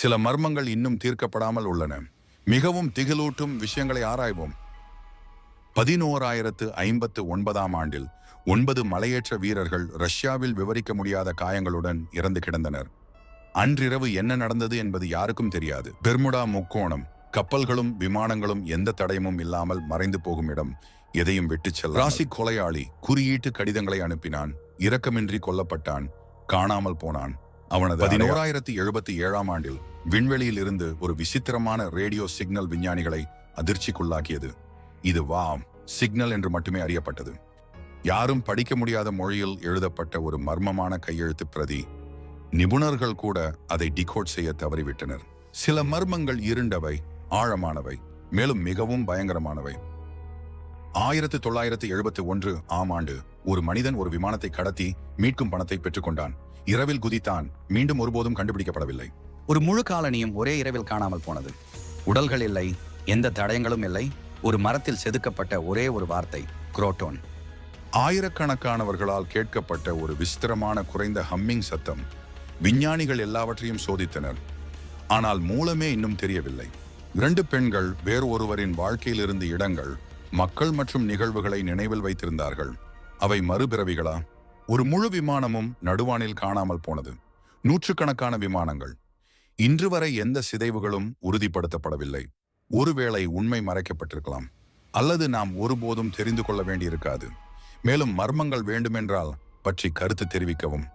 சில மர்மங்கள் இன்னும் தீர்க்கப்படாமல் உள்ளன. மிகவும் திகிலூட்டும் விஷயங்களை ஆராய்வோம். பதினோராயிரத்து ஐம்பத்து ஒன்பதாம் ஆண்டில் ஒன்பது மலையேற்ற வீரர்கள் ரஷ்யாவில் விவரிக்க முடியாத காயங்களுடன் இறந்து கிடந்தனர். அன்றிரவு என்ன நடந்தது என்பது யாருக்கும் தெரியாது. பெர்முடா முக்கோணம் கப்பல்களும் விமானங்களும் எந்த தடயமும் இல்லாமல் மறைந்து போகும் இடம் எதையும் விட்டுச் செல்ல ராசி கொலையாளி குறியீட்டு கடிதங்களை அனுப்பினான். இரக்கமின்றி கொல்லப்பட்டான். காணாமல் போனான். அவனது பதினோராயிரத்தி எழுபத்தி ஏழாம் ஆண்டில் விண்வெளியில் இருந்து ஒரு விசித்திரமான ரேடியோ சிக்னல் விஞ்ஞானிகளை அதிர்ச்சிக்குள்ளாக்கியது. இது வாம் சிக்னல் என்று மட்டுமே அறியப்பட்டது. யாரும் படிக்க முடியாத மொழியில் எழுதப்பட்ட ஒரு மர்மமான கையெழுத்து பிரதி நிபுணர்கள் கூட அதை டிகோட் செய்ய தவறிவிட்டனர். சில மர்மங்கள் இருண்டவை ஆழமானவை மேலும் மிகவும் பயங்கரமானவை. ஆயிரத்து தொள்ளாயிரத்து எழுபத்தி ஒன்று ஆம் ஆண்டு ஒரு மனிதன் ஒரு விமானத்தை கடத்தி மீட்கும் பணத்தை பெற்றுக்கொண்டான். இரவில் குதித்தான். மீண்டும் ஒருபோதும் கண்டுபிடிக்கப்படவில்லை. ஒரு முழு காலனியும் ஒரே இரவில் காணாமல் போனது. உடல்கள் இல்லை எந்த தடயங்களும் இல்லை ஒரு மரத்தில் செதுக்கப்பட்ட ஒரே ஒரு வார்த்தை குரோட்டோன். ஆயிரக்கணக்கானவர்களால் கேட்கப்பட்ட ஒரு விசித்திரமான குறைந்த ஹம்மிங் சத்தம் விஞ்ஞானிகள் எல்லாவற்றையும் சோதித்தனர். ஆனால் மூலமே இன்னும் தெரியவில்லை. இரண்டு பெண்கள் வேறு ஒருவரின் வாழ்க்கையிலிருந்து இடங்கள் மக்கள் மற்றும் நிகழ்வுகளை நினைவில் வைத்திருந்தார்கள். அவை மறுபிறவிகளா? ஒரு முழு விமானமும் நடுவானில் காணாமல் போனது. நூற்றுக்கணக்கான விமானங்கள். இன்று வரை எந்த சிதைவுகளும் உறுதிப்படுத்தப்படவில்லை. ஒருவேளை உண்மை மறைக்கப்பட்டிருக்கலாம். அல்லது நாம் ஒருபோதும் தெரிந்து கொள்ள வேண்டியிருக்காது. மேலும் மர்மங்கள் வேண்டுமென்றால் பற்றி கருத்து தெரிவிக்கவும்.